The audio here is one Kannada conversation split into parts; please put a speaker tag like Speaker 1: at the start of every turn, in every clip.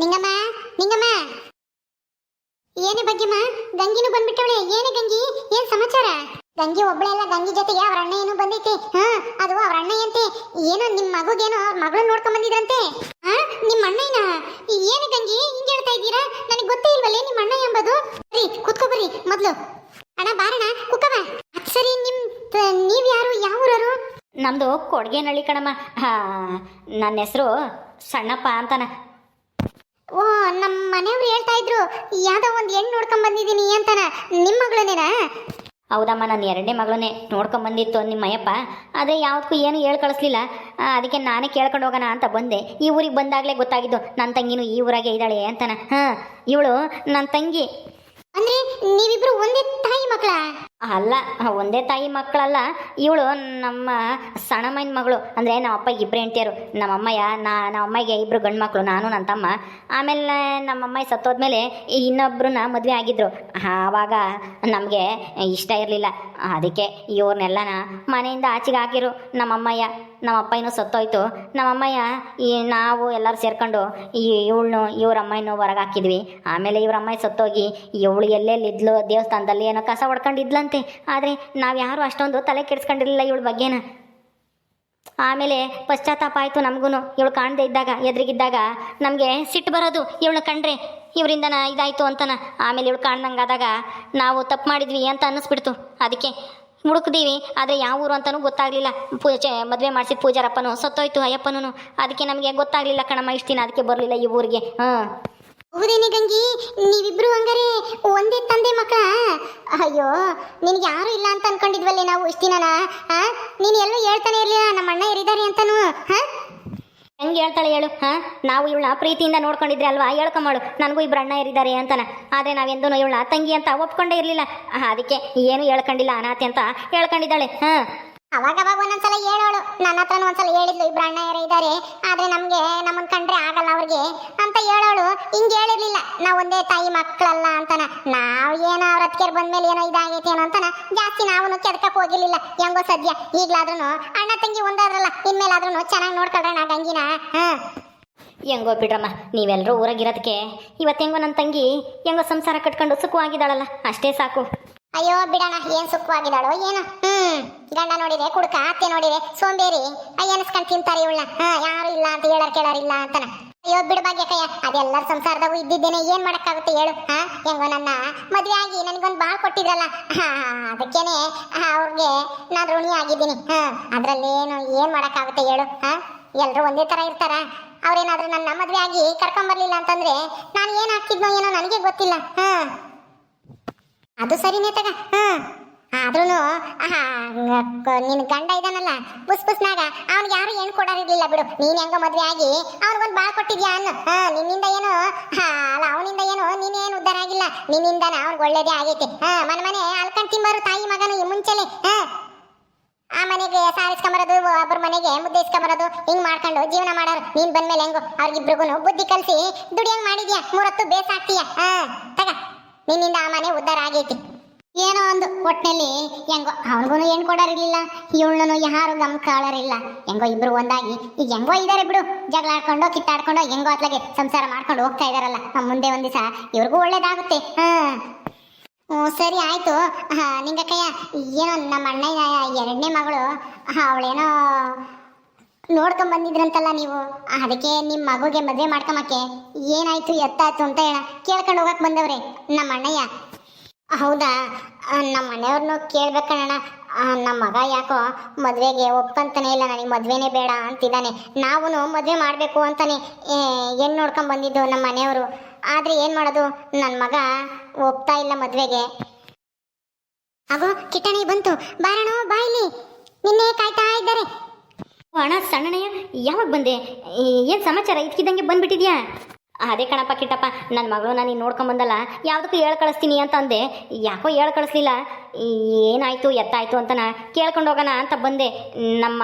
Speaker 1: ನಿಂಗಮ್ಮ ನಿಂಗಮ್ಮ. ಏನೇ ಬಗ್ಗೆಮ್ಮ ಗಂಗಿನೂ ಬಂದ್ಬಿಟ್ಟವಳೆ. ಏನೇ ಗಂಗಿ ಏನ್ ಸಮಾಚಾರ? ಗಂಗಿ ಒಬ್ಳೆಲ್ಲ ಗಂಗಿ ಜೊತೆಗೆ ಅವ್ರ ಅಣ್ಣ ಏನೋ ಬಂದೈತಿ. ಹಾ ಅದು ಅವ್ರ ಅಣ್ಣ ಅಂತೆ ಏನೋ ನಿಮ್ ಮಗುಗೇನೋ ಅವ್ರ ಮಗಳನ್ನ ನೋಡ್ಕೊಂಡ್ ಬಂದಿದಂತೆ ಹಾ ನಿಮ್ ಅಣ್ಣಯ್ಯನ? ಏನು ಗಂಗಿ ಹಿಂಗ್ ಹೇಳ್ತಾ ಇದ್ದೀರಾ? ನನಗೆ ಗೊತ್ತೇ ಇಲ್ವಲ್ಲೇ ನಿಮ್ ಅಣ್ಣ ಎಂಬುದು? ಬರಿ ಕುತ್ಕೋ ಬರ್ರಿ ಮೊದ್ಲು. ಅಣ್ಣ ಬಾರಣ ಕುಕ್ಕವ ಸರಿ ನಿಮ್ ನೀವ್ ಯಾರು ಯಾವ ನಮ್ದು
Speaker 2: ನಮ್ಮದು ಕೊಡ್ಗೇನಹಳ್ಳಿ ಕಣಮ್ಮ. ಹಾ, ನನ್ನ ಹೆಸರು ಸಣ್ಣಪ್ಪ ಅಂತಾನ.
Speaker 1: ಓ ನಮ್ಮ ಮನೆಯವ್ರು ಹೇಳ್ತಾ ಇದ್ರು ಯಾವ್ದೋ ಒಂದು ಹೆಣ್ಣು ನೋಡ್ಕೊಂಡ್ ಬಂದಿದ್ದೀನಿ ಅಂತಾನ ನಿಮ್ಮ ಮಗಳನೇನಾ
Speaker 2: ಹೌದಮ್ಮ ನಾನು ಎರಡನೇ ಮಗಳನ್ನೇ ನೋಡ್ಕೊಂಬಂದಿತ್ತು ನಿಮ್ಮ ಅಯ್ಯಪ್ಪ. ಆದರೆ ಯಾವುದಕ್ಕೂ ಏನು ಹೇಳಿ ಕಳಿಸ್ಲಿಲ್ಲ. ಅದಕ್ಕೆ ನಾನೇ ಕೇಳ್ಕೊಂಡು ಹೋಗೋಣ ಅಂತ ಬಂದೆ. ಈ ಊರಿಗೆ ಬಂದಾಗಲೇ ಗೊತ್ತಾಗಿದ್ದು ನನ್ನ ತಂಗಿನೂ ಈ ಊರಾಗೆ ಇದ್ದಾಳೆ ಅಂತಾನ. ಹಾಂ ಇವಳು ನನ್ನ ತಂಗಿ.
Speaker 1: ಅಂದ್ರೆ ನೀವಿಬ್ರು ಒಂದೇ ತಾಯಿ ಮಕ್ಕಳ?
Speaker 2: ಅಲ್ಲ, ಒಂದೇ ತಾಯಿ ಮಕ್ಕಳಲ್ಲ, ಇವಳು ನಮ್ಮ ಸಣ್ಣಮ್ಮನ ಮಗಳು, ಅಂದರೆ ನಮ್ಮ ಅಪ್ಪಗೆ ಇಬ್ಬರು ನಮ್ಮ ಅಮ್ಮಯ್ಯ, ನಾ, ನಮ್ಮ ಅಮ್ಮಗೆ ಇಬ್ಬರು ಗಂಡು ಮಕ್ಕಳು ನಾನು, ನನ್ನ ತಮ್ಮ. ಆಮೇಲೆ ನಮ್ಮ ಅಮ್ಮಯ್ಯ ಸತ್ತೋದ್ಮೇಲೆ ಇನ್ನೊಬ್ಬರನ್ನ ಮದುವೆ ಆಗಿದ್ರು. ಆವಾಗ ನಮಗೆ ಇಷ್ಟ ಇರಲಿಲ್ಲ. ಅದಕ್ಕೆ ಇವ್ರನ್ನೆಲ್ಲನ ಮನೆಯಿಂದ ಆಚೆಗೆ ಹಾಕಿರು ನಮ್ಮ ಅಪ್ಪಯ್ಯನೂ ಸತ್ತೋಯ್ತು. ನಮ್ಮ ಅಮ್ಮಯ್ಯ ಈ ನಾವು ಎಲ್ಲರೂ ಸೇರ್ಕೊಂಡು ಈ ಇವಳನ್ನು, ಇವ್ರ ಅಮ್ಮಯ್ಯನೂ ಹೊರಗೆ ಹಾಕಿದ್ವಿ. ಆಮೇಲೆ ಇವ್ರ ಅಮ್ಮಯ್ಯ ಸತ್ತೋಗಿ ಇವಳು ಎಲ್ಲೆಲ್ಲಿದ್ಲು, ದೇವಸ್ಥಾನದಲ್ಲಿ ಏನೋ ಕಸ ಹೊಡ್ಕೊಂಡಿದ್ಲಂತೆ. ಆದರೆ ನಾವು ಯಾರು ಅಷ್ಟೊಂದು ತಲೆ ಕೆಡಿಸ್ಕೊಂಡಿರಲಿಲ್ಲ ಇವಳ ಬಗ್ಗೆನ. ಆಮೇಲೆ ಪಶ್ಚಾತ್ತಾಪ ಆಯಿತು ನಮಗೂ ಇವಳು ಕಾಣದೇ ಇದ್ದಾಗ, ಎದುರಿಗಿದ್ದಾಗ ನಮಗೆ ಸಿಟ್ಟು ಬರೋದು, ಇವಳನ್ನ ಕಂಡ್ರೆ ಇವರಿಂದ ಇದಾಯಿತು ಅಂತನ. ಆಮೇಲೆ ಇವಳು ಕಾಣ್ದಂಗಾದಾಗ ನಾವು ತಪ್ಪು ಮಾಡಿದ್ವಿ ಅಂತ ಅನ್ನಿಸ್ಬಿಡ್ತು. ಅದಕ್ಕೆ ಹುಡುಕ್ದೀವಿ ಆದರೆ ಯಾವ ಊರು ಅಂತಲೂ ಗೊತ್ತಾಗಲಿಲ್ಲ. ಪೂಜೆ ಮದುವೆ ಮಾಡಿಸಿದ ಪೂಜಾರಪ್ಪನು, ಸತ್ತೋಯ್ತು ಅಯ್ಯಪ್ಪನೂ ಅದಕ್ಕೆ ನಮಗೆ ಗೊತ್ತಾಗಲಿಲ್ಲ ಕಣಮ್ಮ, ಇಷ್ಟು ದಿನ ಅದಕ್ಕೆ ಬರಲಿಲ್ಲ ಈ ಊರಿಗೆ. ಹಾಂ.
Speaker 1: ಹೌದೇನೆ ಗಂಗಿ, ನೀವಿಬ್ರು ಹಂಗಾರೆ ಒಂದೇ ತಂದೆ ಮಕ್ಕಳ ಅಯ್ಯೋ, ನಿನಗೆ ಯಾರು ಇಲ್ಲ ಅಂತ ಅನ್ಕೊಂಡಿದ್ವಲ್ಲೇ ನಾವು ಇಷ್ಟು ದಿನನ ನೀನು ಎಲ್ಲೂ ಹೇಳ್ತಾನೆ ಇರ್ಲಿಲ್ಲ ನಮ್ಮ ಅಣ್ಣ ಇರಿದ್ದಾರೆ ಅಂತಾನು, ಹಾ?
Speaker 2: ಹೆಂಗೆ ಹೇಳ್ತಾಳೆ ಹೇಳು, ಹಾ? ನಾವು ಇವಳನ್ನ ಪ್ರೀತಿಯಿಂದ ನೋಡ್ಕೊಂಡಿದ್ರೆ ಅಲ್ವಾ? ಹೇಳ್ಕೊಂಬಾಳು ನನಗೂ ಇಬ್ಬರು ಅಣ್ಣ ಇರಿದ್ದಾರೆ ಅಂತಾನೆ. ಆದರೆ ನಾವೆಂದೂ ಇವಳನ್ನ ತಂಗಿ ಅಂತ ಒಪ್ಕೊಂಡೇ ಇರಲಿಲ್ಲ. ಅದಕ್ಕೆ ಏನು ಹೇಳ್ಕೊಂಡಿಲ್ಲ ಅನಾಥೆ ಅಂತ ಹೇಳ್ಕೊಂಡಿದ್ದಾಳೆ, ಹಾ?
Speaker 1: ಅವಾಗ ಅವಾಗ ಒಂದೊಂದ್ಸಲ ಹೇಳೋಳು. ನನ್ನ ಹತ್ರನೂ ಒಂದ್ಸಲ ಹೇಳಿದ್ಲು. ಇಬ್ರು ಅಣ್ಣ ಯಾರ ಇದ್ದಾರೆ. ಆದ್ರೆ ನಮ್ಗೆ ನಮ್ಮನ್ ಕಂಡ್ರೆ ಆಗಲ್ಲ ಅವ್ರಿಗೆ ಅಂತ ಹೇಳೋಳು ಹಿಂಗ್ ಹೇಳಿರ್ಲಿಲ್ಲ ನಾವ್ ಒಂದೇ ತಾಯಿ ಮಕ್ಕಳಲ್ಲ ಅಂತಾನ. ನಾವ್ ಏನೋ ಅವ್ರ ಹತ್ಕೇರ್ ಬಂದ್ಮೇಲೆ ಏನೋ ಇದಾಗೈತಿ ಏನೋ ಅಂತಾನ. ಜಾಸ್ತಿ ನಾವು ಕೆದಕಕ್ ಹೋಗಿರ್ಲಿಲ್ಲ. ಹೆಂಗೋ ಸದ್ಯ. ಈಗ್ಲಾದ್ರೂ ಅಣ್ಣ ತಂಗಿ ಒಂದಾದ್ರಲ್ಲ. ಇನ್ಮೇಲಾದ್ರೂ ಚೆನ್ನಾಗಿ ನೋಡ್ಕೊಳ್ರಣ ಗಂಗಿನ. ಹಾ.
Speaker 2: ಹೆಂಗೋ ಬಿಡ್ರಮ್ಮ ನೀವೆಲ್ಲರೂ ಊರಾಗಿರೋದಕ್ಕೆ ಇವತ್ತು ಹೆಂಗೋ ನನ್ನ ತಂಗಿ ಹೆಂಗೋ ಸಂಸಾರ ಕಟ್ಕೊಂಡು ಸುಖವಾಗಿದ್ದಾಳಲ್ಲ. ಅಷ್ಟೇ ಸಾಕು.
Speaker 1: ಅಯ್ಯೋ ಬಿಡಣ ಏನ್ ಸುಖವಾಗಿದ್ದಾಳೋ ಏನು. ಹ್ಮ್. ಗಂಡ ನೋಡಿದೆ ಕುಡ್ಕ ಅತ್ತೆ ನೋಡಿದೆ ಸೋಂಬೇರಿ. ಅಯ್ಯ ಅನ್ಸ್ಕೊಂಡ್ ತಿಂತಾರೆ ಇವಳ ಹಾ ಯಾರು ಇಲ್ಲ ಅಂತ ಹೇಳೋರು ಕೇಳಾರ ಇಲ್ಲ ಅಂತಾನ. ಅಯ್ಯೋ, ಬಿಡು ಭಾಗ್ಯಕಯ್ಯ ಅದೆಲ್ಲರ ಸಂಸಾರದಾಗೂ ಇದ್ದಿದ್ದೇನೆ, ಏನ್ ಮಾಡಕ್ಕಾಗುತ್ತೆ ಹೇಳು, ಹಾ? ಹೆಂಗೋ ನನ್ನ ಮದ್ವೆ ಆಗಿ ನನಗೊಂದು ಬಾಳ್ ಕೊಟ್ಟಿದ್ರಲ್ಲ ಅದಕ್ಕೇನೆ ಅವ್ರಿಗೆ ನಾನು ಋಣಿ ಆಗಿದ್ದೀನಿ, ಹಾ, ಅದ್ರಲ್ಲೇನು ಏನ್ ಮಾಡಕ್ಕಾಗುತ್ತೆ ಹೇಳು, ಹಾ? ಎಲ್ರು ಒಂದೇ ತರ ಇರ್ತಾರ, ಅವ್ರೇನಾದ್ರೂ ನನ್ನ ಮದ್ವೆ ಆಗಿ ಕರ್ಕೊಂಬರ್ಲಿಲ್ಲ ಅಂತಂದ್ರೆ ನಾನು ಏನ್ ಹಾಕಿದ್ನೋ ಏನೋ ನನಗೆ ಗೊತ್ತಿಲ್ಲ, ಹಾ? ಅದು ಸರಿನೇ ತಗ, ಹಾ? ಗ- ನಿನ್ ಗಂಡ ಇದಾನಲ್ಲ, ಪುಸ್ ಪುಸ್ನಾಗ, ಅವ್ನಿಗೆ ಯಾರು ಏನ್ ಕೊಡೋರಿರ್ಲಿಲ್ಲ ಬಿಡು. ನೀನ್ ಹೆಂಗೋ ಮದ್ವೆ ಆಗಿ ಅವ್ನಿಗೊಂದ್ ಬಾಳ್ ಕೊಟ್ಟಿದ್ಯಾ ಅನ್ನು? ನಿನ್ನಿಂದ ಏನು ಅಲ್ಲ, ಅವನಿಂದ ಏನು ನೀನೇನು ಉದ್ದಾರ ಆಗಿಲ್ಲ. ನಿನ್ನಿಂದನ, ಅವ್ನಿಗೆ ಒಳ್ಳೇದೇ ಆಗೈತೆ. ಹಾ, ಮನೆ ಮನೆ, ಅಲ್ಕಂಡ್ ತಿಂಬಾರು ತಾಯಿ ಮಗನ ಈ ಮುಂಚೆಲೆ, ಹಾ. ಆ ಮನೆಗೆ ಸಾರಿಸ್ಕೊಂಬರೋದು ಒಬ್ಬರ ಮನೆಗೆ ಮುದ್ದೆ ಇಸ್ಕೊಂಬರೋದು, ಹಿಂಗ್ ಮಾಡ್ಕೊಂಡು ಜೀವನ ಮಾಡೋರು. ನೀನ್ ಬಂದ್ಮೇಲೆ ಹೆಂಗೋ ಅವ್ರಿಗಿಬ್ರಿಗೂ ಬುದ್ಧಿ ಕಲ್ಸಿ, ದುಡಿಯಂಗ್ ಮಾಡಿದ್ಯಾ? ಮೂರತ್ತು ಬೇಸಾಕ್ತೀಯ? ಹಾ, ತಗ. ನಿನ್ನಿಂದ ಆ ಮನೆ ಉದ್ದಾರ ಆಗೈತಿ. ಏನೋ ಒಂದು ಒಟ್ಟಿನಲ್ಲಿ ಹೆಂಗೋ ಅವನಿಗೂ ಏನು ಕೊಡೋರಿರ್ಲಿಲ್ಲ ಇವಳನ್ನು ಯಾರು ಗಮ್ ಕಾಳರಿಲ್ಲ. ಹೆಂಗೋ ಇಬ್ರು ಒಂದಾಗಿ, ಈಗ ಹೆಂಗೋ ಇದ್ದಾರೆ ಬಿಡು ಜಗಳ ಆಡ್ಕೊಂಡು ಕಿತ್ತಾಡ್ಕೊಂಡು, ಹೆಂಗೋ ಅತ್ಲಾಗೆ ಸಂಸಾರ ಮಾಡ್ಕೊಂಡು ಹೋಗ್ತಾ ಇದಾರಲ್ಲ ಮುಂದೆ ಒಂದು ದಿವಸ ಇವ್ರಿಗೂ ಒಳ್ಳೇದಾಗುತ್ತೆ. ಹಾ. ಹ್ಞೂ ಸರಿ ಆಯಿತು. ನಿಂಗಕ್ಕಯ್ಯ, ಏನೋ ನಮ್ಮ ಅಣ್ಣ ಎರಡನೇ ಮಗಳು, ಅವಳೇನೋ ನೋಡ್ಕೊಂಡ್ ಬಂದಿದ್ರಂತಲ್ಲ ನೀವು, ಅದಕ್ಕೆ ನಿಮ್ಮ ಮಗುಗೆ ಮದುವೆ ಮಾಡ್ಕೊಂಬಕ್ಕೆ ಏನಾಯ್ತು, ಎತ್ತಾಯ್ತು ಅಂತ ಹೇಳ, ಕೇಳ್ಕೊಂಡು ಹೋಗಕ್ಕೆ ಬಂದವ್ರೆ, ನಮ್ಮ ಅಣ್ಣಯ್ಯ. ಹೌದಾ? ನಮ್ಮ ಮನೆಯವ್ರನ್ನು ಕೇಳ್ಬೇಕಣ್ಣ ನಮ್ಮ ಮಗ ಯಾಕೋ ಮದುವೆಗೆ ಒಪ್ಕೊಂತಾನೆ ಇಲ್ಲ, ನನಗೆ ಮದುವೆನೇ ಬೇಡ ಅಂತಿದ್ದಾನೆ. ನಾವು ಮದುವೆ ಮಾಡಬೇಕು ಅಂತಾನೆ ಏನು ಹೆಣ್ಣು ನೋಡ್ಕೊಂಡ್ ಬಂದಿದ್ದು ನಮ್ಮ ಮನೆಯವರು. ಆದರೆ ಏನು ಮಾಡೋದು? ನನ್ನ ಮಗ ಒಪ್ತಾ ಇಲ್ಲ ಮದುವೆಗೆ. ಅಗೋ ಕಿಟ್ಟಣಿ ಬಂತು. ಬಾರಣ ಬಾಯಿಲಿ ನಿನ್ನೆ ಕಾಯ್ತಾ ಇದ್ದಾರೆ.
Speaker 2: ಅಣ್ಣ ಸಣ್ಣನಯ್ಯ ಯಾವಾಗ ಬಂದೆ? ಏನು ಸಮಾಚಾರ? ಇದ್ಕಿದ್ದಂಗೆ ಬಂದ್ಬಿಟ್ಟಿದ್ಯಾ? ಅದೇ ಕಣಪ್ಪ ಕಿಟ್ಟಪ್ಪ ನನ್ನ ಮಗಳು ನಾನು ನೋಡ್ಕೊಂಬಂದಲ್ಲ ಯಾವುದಕ್ಕೂ ಹೇಳಿ ಕಳಿಸ್ತೀನಿ ಅಂತ ಅಂದೆ. ಯಾಕೋ ಹೇಳಿ ಕಳಿಸ್ಲಿಲ್ಲ. ಏನಾಯಿತು, ಎತ್ತಾಯಿತು ಅಂತನ ಕೇಳ್ಕೊಂಡು ಹೋಗೋಣ ಅಂತ ಬಂದೆ. ನಮ್ಮ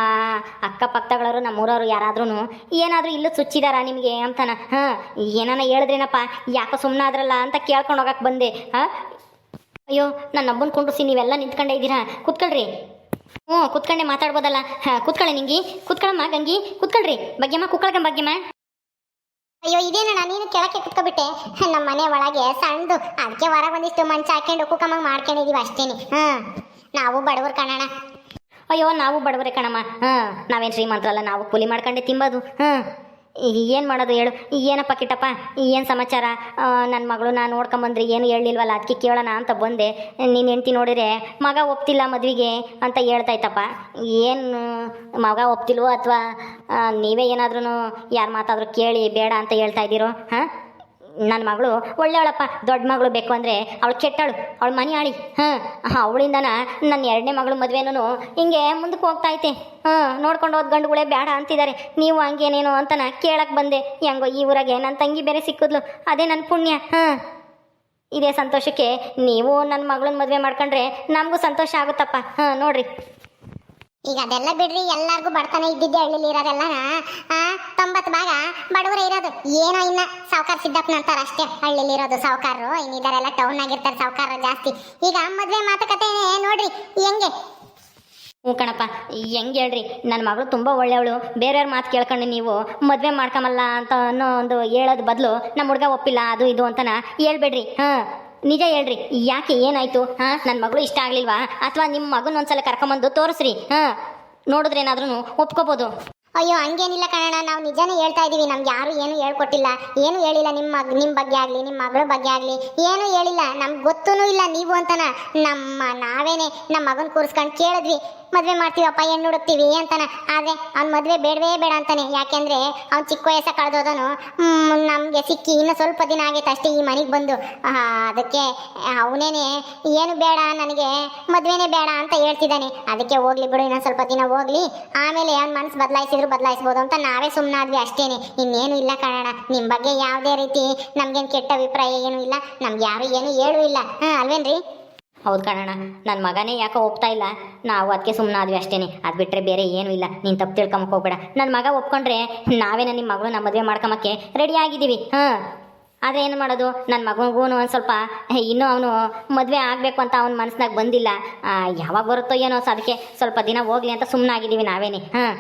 Speaker 2: ಅಕ್ಕಪಕ್ಕಾಗಳೋರು ನಮ್ಮ ಊರವರು ಯಾರಾದ್ರೂ ಏನಾದರೂ ಇಲ್ಲೂ ಸುಚ್ಚಿದಾರ ನಿಮಗೆ ಅಂತನ. ಹಾಂ, ಏನಾನ ಹೇಳಿದ್ರೇನಪ್ಪ, ಯಾಕೋ ಸುಮ್ಮನಾದ್ರಲ್ಲ ಅಂತ ಕೇಳ್ಕೊಂಡು ಹೋಗಕ್ಕೆ ಬಂದೆ. ಹಾಂ? ಅಯ್ಯೋ ನನ್ನ ಹಬ್ಬನ ಕುಂಡ್ರಿಸಿ, ನೀವೆಲ್ಲ ನಿಂತ್ಕೊಂಡೇ ಇದ್ದೀರಾ? ಕುತ್ಕೊಳ್ರಿ. ಹ್ಞೂ, ಕುತ್ಕೊಂಡೆ ಮಾತಾಡ್ಬೋದಲ್ಲ. ಹಾಂ, ಕೂತ್ಕೊಳ್ಳಿ ನಿಂಗಿ. ಕುತ್ಕೊಳ್ಳಮ್ಮ ಗಂಗಿ. ಕೂತ್ಕೊಳ್ರಿ. ಭಾಗ್ಯಮ್ಮ ಕುತ್ಕೊಳ್ಕ ಭಾಗ್ಯಮ್ಮ
Speaker 1: ಅಯ್ಯೋ, ಇದೇನಣ್ಣ, ನೀನು ಕೆಳಕ್ಕೆ ಕುತ್ಕೊಬಿಟ್ಟೆ. ನಮ್ಮ ಮನೆ ಒಳಗೆ ಸಣ್ಣದು ಅದಕ್ಕೆ ಹೊರಗೆ ಒಂದಿಷ್ಟು ಮಂಚ ಹಾಕೊಂಡು ಕುಕ್ಕಮ್ಮಂಗ್ ಮಾಡ್ಕೊಂಡಿದೀವಿ ಅಷ್ಟೇನಿ. ಹಾ ನಾವು ಬಡವರು ಕಾಣಣ
Speaker 2: ಅಯ್ಯೋ, ನಾವು ಬಡವರೇ ಕಣಮ್ಮ. ಹಾಂ ನಾವೇನು ಶ್ರೀಮಂತರಲ್ಲ ನಾವು ಕೂಲಿ ಮಾಡ್ಕೊಂಡೆ ತಿಂಬೋದು. ಹಾಂ ಈಗ ಏನು ಮಾಡೋದು ಹೇಳು? ಏನಪ್ಪ ಕಿಟ್ಟಪ್ಪ? ಏನು ಸಮಾಚಾರ? ನನ್ನ ಮಗಳು ನಾನು ನೋಡ್ಕೊಂಬಂದ್ರೆ, ಏನು ಹೇಳಿಲ್ವಲ್ಲ ಅದಕ್ಕೆ ಕೇಳೋಣ ಅಂತ ಬಂದೆ. ನೀನು ಹೆಂಡ್ತಿ ನೋಡಿದ್ರೆ, ಮಗ ಒಪ್ತಿಲ್ಲ ಮದುವೆಗೆ ಅಂತ ಹೇಳ್ತಾಯ್ತಪ್ಪ ಏನು, ಮಗ ಒಪ್ತಿಲ್ವೋ ಅಥವಾ ನೀವೇ ಏನಾದ್ರೂ ಯಾರು ಮಾತಾದರೂ ಕೇಳಿ ಬೇಡ ಅಂತ ಹೇಳ್ತಾ ಇದ್ದೀರೋ? ಹಾಂ? ನನ್ನ ಮಗಳು, ಒಳ್ಳೆಯವಳಪ್ಪ, ದೊಡ್ಡ ಮಗಳು ಬೇಕು ಅಂದರೆ ಅವಳು ಕೆಟ್ಟಳು ಅವಳು ಮನೆ ಆಳಿ ಹಾಂ, ಅವಳಿಂದನ ನನ್ನ ಎರಡನೇ ಮಗಳು ಮದುವೆನೂ ಹಿಂಗೆ ಮುಂದಕ್ಕೆ ಹೋಗ್ತಾ ಐತೆ. ಹಾಂ, ನೋಡ್ಕೊಂಡು ಹೋದ ಗಂಡುಗಳೇ ಬೇಡ ಅಂತಿದ್ದಾರೆ. ನೀವು ಹಂಗೇನೇನು ಅಂತನ ಕೇಳಕ್ಕೆ ಬಂದೆ. ಹೆಂಗೋ ಈ ಊರಾಗೆ ನನ್ನ ತಂಗಿ ಬೇರೆ ಸಿಕ್ಕಿದ್ಲು. ಅದೇ ನನ್ನ ಪುಣ್ಯ. ಹಾಂ. ಇದೇ ಸಂತೋಷಕ್ಕೆ ನೀವು ನನ್ನ ಮಗಳನ್ನ ಮದುವೆ ಮಾಡ್ಕೊಂಡ್ರೆ ನಮಗೂ ಸಂತೋಷ ಆಗುತ್ತಪ್ಪ. ಹಾಂ, ನೋಡ್ರಿ.
Speaker 1: ಈಗ ಅದೆಲ್ಲ ಬಿಡ್ರಿ, ಎಲ್ಲಾರ್ಗೂ ಬಡತನ ಇದ್ದಿದ್ದೆ ಹಳ್ಳಿಲಿ ಇರೋದೆಲ್ಲ ತೊಂಬತ್ತು ಭಾಗ ಬಡವರೇ ಇರೋದು. ಏನೋ ಇನ್ನ ಸಾವುಕಾರ ಸಿದ್ದಪ್ಪನ ಅಂತಾರ ಅಷ್ಟೇ ಹಳ್ಳಿಲಿ ಇರೋದು ಸಾವುಕಾರರು. ಇನ್ನಿದಾರೆಲ್ಲ ಟೌನ್ ಆಗಿರ್ತಾರೆ ಸಾವುಕಾರ ಜಾಸ್ತಿ. ಈಗ ಮದ್ವೆ ಮಾತುಕತೆ ನೋಡ್ರಿ, ಹೆಂಗೆ?
Speaker 2: ಹ್ಞೂ ಕಣಪ್ಪ, ಹೆಂಗೆ ಹೇಳ್ರಿ? ನನ್ನ ಮಗಳು ತುಂಬ ಒಳ್ಳೆಯವಳು. ಬೇರೆಯವ್ರ ಮಾತು ಕೇಳ್ಕೊಂಡು ನೀವು ಮದುವೆ ಮಾಡ್ಕೊಂಬಲ್ಲ ಅಂತ ಅನ್ನೋ ಒಂದು ಹೇಳೋದು ಬದಲು ನಮ್ಮ ಹುಡುಗ ಒಪ್ಪಿಲ್ಲ, ಅದು ಇದು ಅಂತನ ಹೇಳ್ಬೇಡ್ರಿ. ಹಾಂ ನಿಜ ಹೇಳ್ರಿ, ಯಾಕೆ ಏನಾಯ್ತು? ಹಾ ನನ್ನ ಮಗಳು ಇಷ್ಟ ಆಗ್ಲಿಲ್ವಾ? ಅಥವಾ ನಿಮ್ಮ ಮಗನ ಒಂದ್ಸಲ ಕರ್ಕೊಂಬಂದು ತೋರಿಸ್ರಿ. ಹಾ ನೋಡಿದ್ರೇನಾದ್ರೂ ಒಪ್ಕೋಬೋದು.
Speaker 1: ಅಯ್ಯೋ, ಹಂಗೇನಿಲ್ಲ ಕಾರಣ ನಾವು ನಿಜಾನೇ ಹೇಳ್ತಾ ಇದೀವಿ, ನಮ್ಗೆ ಯಾರು ಏನು ಹೇಳ್ಕೊಟ್ಟಿಲ್ಲ. ಏನು ಹೇಳಿಲ್ಲ ನಿಮ್ಮ ನಿಮ್ಮ ಬಗ್ಗೆ ಆಗಲಿ ನಿಮ್ಮ ಮಗಳ ಬಗ್ಗೆ ಆಗಲಿ. ಏನು ಹೇಳಿಲ್ಲ. ನಮ್ಗೆ ಗೊತ್ತೂ ಇಲ್ಲ ನೀವು ಅಂತನ. ನಮ್ಮ ನಾವೇನೆ ನಮ್ಮ ಮಗನ ಕೂರಿಸ್ಕೊಂಡು ಕೇಳಿದ್ವಿ. ಮದುವೆ ಮಾಡ್ತೀವಪ್ಪ ಹೆಣ್ಣು ನೋಡುತ್ತೀವಿ ಅಂತಾನೆ. ಆದರೆ ಅವ್ನ ಮದ್ವೆ ಬೇಡವೇ ಬೇಡ ಅಂತಾನೆ. ಯಾಕೆಂದ್ರೆ ಅವ್ನು ಚಿಕ್ಕ ವಯಸ್ಸ ಕಳೆದೋದನು. ನಮಗೆ ಸಿಕ್ಕಿ ಇನ್ನು ಸ್ವಲ್ಪ ದಿನ ಆಗೈತೆ ಅಷ್ಟೇ ಈ ಮನೆಗೆ ಬಂದು. ಅದಕ್ಕೆ ಅವನೇನೆ, ಏನು ಬೇಡ, ನನಗೆ ಮದುವೆನೇ ಬೇಡ ಅಂತ ಹೇಳ್ತಿದ್ದಾನೆ. ಅದಕ್ಕೆ ಹೋಗ್ಲಿ ಬಿಡು, ಇನ್ನೊಂದು ಸ್ವಲ್ಪ ದಿನ ಹೋಗ್ಲಿ. ಆಮೇಲೆ ಅವ್ನ ಮನಸ್ಸು ಬದಲಾಯಿಸಿದ್ರು ಬದಲಾಯಿಸ್ಬೋದು ಅಂತ ನಾವೇ ಸುಮ್ಮನಾದ್ವಿ ಅಷ್ಟೇನೆ. ಇನ್ನೇನು ಇಲ್ಲ ಕಾರಣ ನಿಮ್ಮ ಬಗ್ಗೆ ಯಾವುದೇ ರೀತಿ ನಮ್ಗೇನು ಕೆಟ್ಟ ಅಭಿಪ್ರಾಯ ಏನೂ ಇಲ್ಲ. ನಮ್ಗೆ ಯಾರು ಏನು ಹೇಳೂ ಇಲ್ಲ. ಹಾಂ, ಅಲ್ವೇನ್ರಿ?
Speaker 2: ಹೌದು ಕಣಣ್ಣ ನನ್ನ ಮಗನೇ ಯಾಕೋ ಒಪ್ತಾ ಇಲ್ಲ. ನಾವು ಅದಕ್ಕೆ ಸುಮ್ಮನಾದ್ವಿ ಅಷ್ಟೇನೆ. ಅದು ಬಿಟ್ಟರೆ ಬೇರೆ ಏನೂ ಇಲ್ಲ. ನೀನು ತಪ್ಪು ತಿಳ್ಕೊಂಬಕ್ಕೆ ಹೋಗ್ಬೇಡ. ನನ್ನ ಮಗ ಒಪ್ಕೊಂಡ್ರೆ ನಾವೇನ ನಿಮ್ಮ ಮಗಳು ನಮ್ಮ ಮದುವೆ ಮಾಡ್ಕೊಂಬಕ್ಕೆ ರೆಡಿ ಆಗಿದ್ದೀವಿ. ಹಾಂ. ಆದರೆ ಏನು ಮಾಡೋದು? ನನ್ನ ಮಗನಿಗೂ ಒಂದು ಸ್ವಲ್ಪ ಇನ್ನೂ ಅವನು ಮದುವೆ ಆಗಬೇಕು ಅಂತ ಅವ್ನ ಮನಸ್ಸಿನಾಗ ಬಂದಿಲ್ಲ. ಯಾವಾಗ ಬರುತ್ತೋ ಏನೋ ಅದಕ್ಕೆ ಸ್ವಲ್ಪ ದಿನ ಹೋಗ್ಲಿ ಅಂತ ಸುಮ್ಮನಾಗಿದ್ದೀವಿ ನಾವೇನೆ. ಹಾಂ.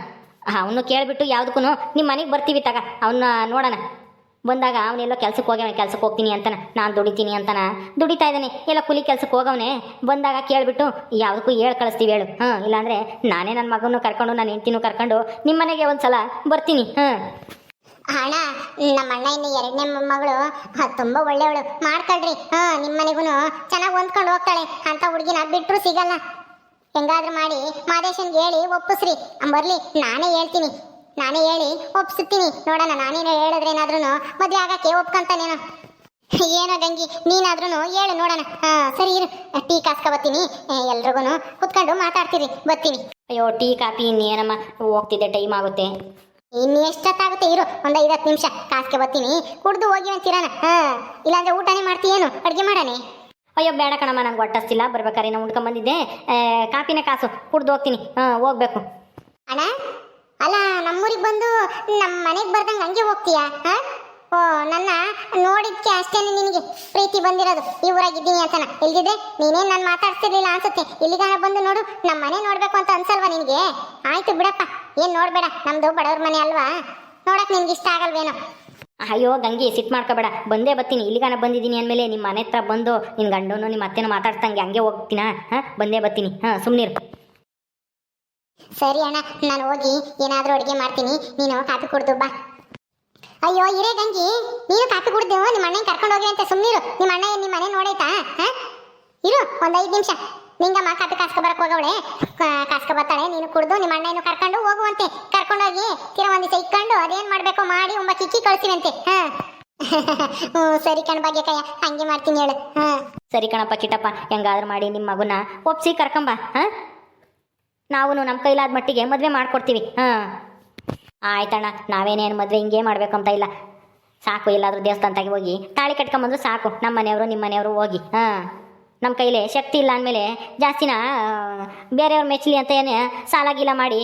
Speaker 2: ಅವನು ಕೇಳಿಬಿಟ್ಟು ಯಾವುದಕ್ಕೂ ನಿಮ್ಮ ಮನೆಗೆ ಬರ್ತೀವಿ ತಗ. ಅವನ್ನ ನೋಡೋಣ. ಬಂದಾಗ ಅವನೆಲ್ಲೋ ಕೆಲ್ಸಕ್ಕೆ ಹೋಗ್ಯಾವ ಕೆಲ್ಸಕ್ಕೆ ಹೋಗ್ತೀನಿ ಅಂತಾನೆ, ನಾನು ದುಡಿತೀನಿ ಅಂತಾನ. ದುಡಿತಾ ಇದ್ದಾನೆ, ಎಲ್ಲ ಕೂಲಿ ಕೆಲ್ಸಕ್ಕೆ ಹೋಗವನೆ. ಬಂದಾಗ ಕೇಳಿಬಿಟ್ಟು, ಯಾವುದಕ್ಕೂ ಹೇಳಿ ಕಳಿಸ್ತೀವಿ ಹೇಳು, ಹಾಂ, ಇಲ್ಲಾಂದರೆ ನಾನೇ ನನ್ನ ಮಗನೂ ಕರ್ಕೊಂಡು ನನ್ನ ಹೆಂಡ್ತಿನೂ ಕರ್ಕೊಂಡು ನಿಮ್ಮ ಮನೆಗೆ ಒಂದು ಸಲ ಬರ್ತೀನಿ, ಹಾಂ.
Speaker 1: ಅಣ್ಣ ನಮ್ಮ ಅಣ್ಣ ಇನ್ನು ಎರಡನೇ ಮೊಮ್ಮಗಳು ತುಂಬಾ ಒಳ್ಳೆಯವಳು. ಮಾಡ್ಕೊಳ್ರಿ, ಹಾಂ ನಿಮ್ಮ ಮನೆಗೂ ಚೆನ್ನಾಗಿ ಹೊಂದ್ಕೊಂಡು ಹೋಗ್ತಾಳೆ. ಅಂತ ಹುಡುಗಿನ ಬಿಟ್ಟರು ಸಿಗಲ್ಲ. ಹೆಂಗಾದ್ರೂ ಮಾಡಿ, ಮಾದೇಶನ್ಗೆ ಹೇಳಿ ಒಪ್ಪಿಸ್ರಿ. ಬರಲಿ, ನಾನೇ ಹೇಳ್ತೀನಿ. ನಾನೇ ಹೇಳಿ ಒಪ್ಸುತ್ತೀನಿ ನೋಡೋಣ ನಾನೇನು ಹೇಳಿದ್ರೇನಾದ್ರೂ ಮದುವೆ ಆಗಕ್ಕೆ ಒಪ್ಕೊಂತಾನೇನೋ. ಏನೋ ಗಂಗಿ ನೀನಾದ್ರೂ ಹೇಳು ನೋಡೋಣ ಹಾ ಸರಿ ಇರು. ಟೀ ಕಾಸ್ಕ ಬತ್ತೀನಿ. ಎಲ್ರಿಗೂ ಕುತ್ಕೊಂಡು ಮಾತಾಡ್ತೀರಿ. ಬರ್ತೀನಿ
Speaker 2: ಅಯ್ಯೋ ಟೀ ಕಾಫಿ ಇನ್ನೇನಮ್ಮ? ಹೋಗ್ತಿದ್ದೆ ಟೈಮ್ ಆಗುತ್ತೆ.
Speaker 1: ಇನ್ನು ಎಷ್ಟೊತ್ತಾಗುತ್ತೆ? ಇರು ಒಂದು ಐದತ್ತು ನಿಮಿಷ. ಕಾಸ್ಕೆ ಬರ್ತೀನಿ ಕುಡ್ದು ಹೋಗಿ ಅಂತೀರಾನ ಹಾ ಇಲ್ಲಾಂದ್ರೆ ಊಟನೇ ಮಾಡ್ತೀಯೇನು? ಅಡುಗೆ ಮಾಡಾನೆ
Speaker 2: ಅಯ್ಯೋ ಬೇಡ ಕಣಮ್ಮ ನಂಗೆ ಒಟ್ಟಿಲ್ಲ ಬರ್ಬೇಕಾರೆ ನಾನು ಉಂಡ್ಕೊಂಬಂದಿದ್ದೆ ಆ, ಕಾಪಿನ ಕಾಸು. ಕುಡ್ದು ಹೋಗ್ತೀನಿ. ಹಾಂ ಹೋಗ್ಬೇಕು.
Speaker 1: ಅಣ್ಣ ಅಲ್ಲ, ನಮ್ಮೂರಿಗೆ ಬಂದು ನಮ್ಮ ಮನೆಗೆ ಬರ್ದಂಗೆ ಹಂಗೆ ಹೋಗ್ತೀಯಾ, ಹಾ? ಓ, ನನ್ನ ನೋಡಿದ್ಕೆ ಅಷ್ಟೇ ನಿನಗೆ ಪ್ರೀತಿ ಬಂದಿರೋದು. ಈ ಊರಾಗಿದ್ದೀನಿ ಅಂತನ. ಇಲ್ದಿದ್ರೆ ನೀನೇನು ನಾನು ಮಾತಾಡ್ತಿರ್ಲಿಲ್ಲ ಅನ್ಸುತ್ತೆ. ಇಲ್ಲಿಗಾನ ಬಂದು ನೋಡು ನಮ್ಮ ಮನೆ ನೋಡಬೇಕು ಅಂತ ಅನ್ಸಲ್ವಾ ನಿನಗೆ? ಆಯ್ತು ಬಿಡಪ್ಪ. ಏನು ನೋಡಬೇಡ ನಮ್ಮದು ಬಡವ್ರ ಮನೆ ಅಲ್ವಾ? ನೋಡಕ್ ನಿನ್ಗೆ ಇಷ್ಟ ಆಗಲ್ವೇನೋ?
Speaker 2: ಅಯ್ಯೋ, ಗಂಗಿ, ಸಿಟ್ ಮಾಡ್ಕೋಬೇಡ. ಬಂದೇ ಬರ್ತೀನಿ. ಇಲ್ಲಿಗಾನ ಬಂದಿದ್ದೀನಿ ಅಂದಮೇಲೆ ನಿಮ್ಮ ಮನೆ ಹತ್ರ ಬಂದು ನಿನ್ನ ಗಂಡನು ನಿಮ್ಮ ಅತ್ತೆನೂ ಮಾತಾಡ್ತಂಗೆ ಹಂಗೆ ಹೋಗ್ತೀನಾ? ಹಾಂ? ಬಂದೇ ಬರ್ತೀನಿ. ಹಾಂ ಸುಮ್ಮನಿರು
Speaker 1: ಸರಿ ಅಣ್ಣ, ನಾನು ಹೋಗಿ ಏನಾದ್ರೂ ಅಡುಗೆ ಮಾಡ್ತೀನಿ. ನೀನು ಕಾಫಿ ಕುಡ್ದು ಬಾ. ಅಯ್ಯೋ, ಇರೇ ಗಂಜಿ. ನೀನು ಕಾಫಿ ಕುಡ್ದು ನಿಮ್ಮ ಅಣ್ಣನ ಕರ್ಕೊಂಡು ಹೋಗಿ ಅಂತ ಸುಮ್ಮನಿರು ನಿಮ್ಮ ಅಣ್ಣ ನಿಮ್ಮ ಮನೆ ನೋಡೈತಾ? ಇರು, ಒಂದು ಐದು ನಿಮಿಷ. ನಿಂಗಮ್ಮ ಕಾಫಿ ಕಾಸ್ಕೊ ಬರಕ್ಕೆ ಹೋಗವಳೆ. ಕಾಸ್ಕೊ ಬರ್ತಾಳೆ ನೀನು ಕುಡ್ದು ನಿಮ್ಮ ಅಣ್ಣ ಇನ್ನು ಕರ್ಕೊಂಡು ಹೋಗುವಂತೆ. ಕರ್ಕೊಂಡೋಗಿ ತಿರ ಒಂದು ದಿವಸ ಇಕ್ಕೊಂಡು ಅದೇನ್ ಮಾಡಬೇಕು ಮಾಡಿ ಒಬ್ಬ ಕಿಕ್ಕಿ ಕಳ್ಸಿವಂತೆ ಹಾ? ಹ್ಞೂ ಸರಿ ಕಣ ಭಾಗ್ಯಕಯ್ಯ ಹಂಗೆ ಮಾಡ್ತೀನಿ ಹೇಳು. ಹಾ?
Speaker 2: ಸರಿ ಕಣಪ್ಪ ಕಿಟ್ಟಪ್ಪ. ಹೆಂಗಾದ್ರೂ ಮಾಡಿ ನಿಮ್ಮ ಮಗುನ ಒಪ್ಸಿ ಕರ್ಕೊಂಬ. ಹಾಂ? ನಾವು ನಮ್ಮ ಕೈಲಾದ ಮಟ್ಟಿಗೆ ಮದುವೆ ಮಾಡ್ಕೊಡ್ತೀವಿ. ಹಾಂ. ಆಯ್ತಣ್ಣ, ನಾವೇನೇನು ಮದುವೆ ಹಿಂಗೆ ಅಂತ ಇಲ್ಲ. ಸಾಕು, ಎಲ್ಲಾದ್ರೂ ದೇವಸ್ಥಾನದಾಗೆ ಹೋಗಿ. ತಾಳಿ ಕಟ್ಕೊಂಬಂದ್ರು ಸಾಕು ನಮ್ಮ ಮನೆಯವರು ನಿಮ್ಮ ಮನೆಯವರು ಹೋಗಿ. ಹಾಂ. ನಮ್ಮ ಕೈಲಿ ಶಕ್ತಿ ಇಲ್ಲ ಅಂದಮೇಲೆ ಜಾಸ್ತಿನ ಬೇರೆಯವ್ರು ಮೆಚ್ಚಲಿ ಅಂತ ಏನೇ ಗೀಲ ಮಾಡಿ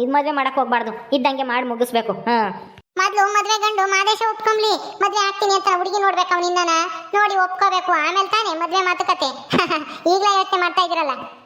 Speaker 2: ಇದು ಮದುವೆ ಮಾಡಕ್ಕೆ ಹೋಗ್ಬಾರ್ದು. ಇದ್ದಂಗೆ ಮಾಡಿ ಮುಗಿಸ್ಬೇಕು. ಹಾಂ.
Speaker 1: ಮೊದಲು ಮದುವೆ ಗಂಡು ಮಾದೇಶ ಒಪ್ಕೊಂಬ್ಲಿ. ಮದುವೆ ಆಗ್ತೀನಿ ಅಂತ ಹುಡುಗಿ ನೋಡ್ಬೇಕು ಅವನಿಂದನ ನೋಡಿ ಒಪ್ಕೋಬೇಕು. ಆಮೇಲೆ ತಾನೇ ಮದುವೆ ಮಾತುಕತೆ. ಈಗಲೇ ಯೋಚನೆ ಮಾಡ್ತಾ ಇದ್ದೀರಲ್ಲ.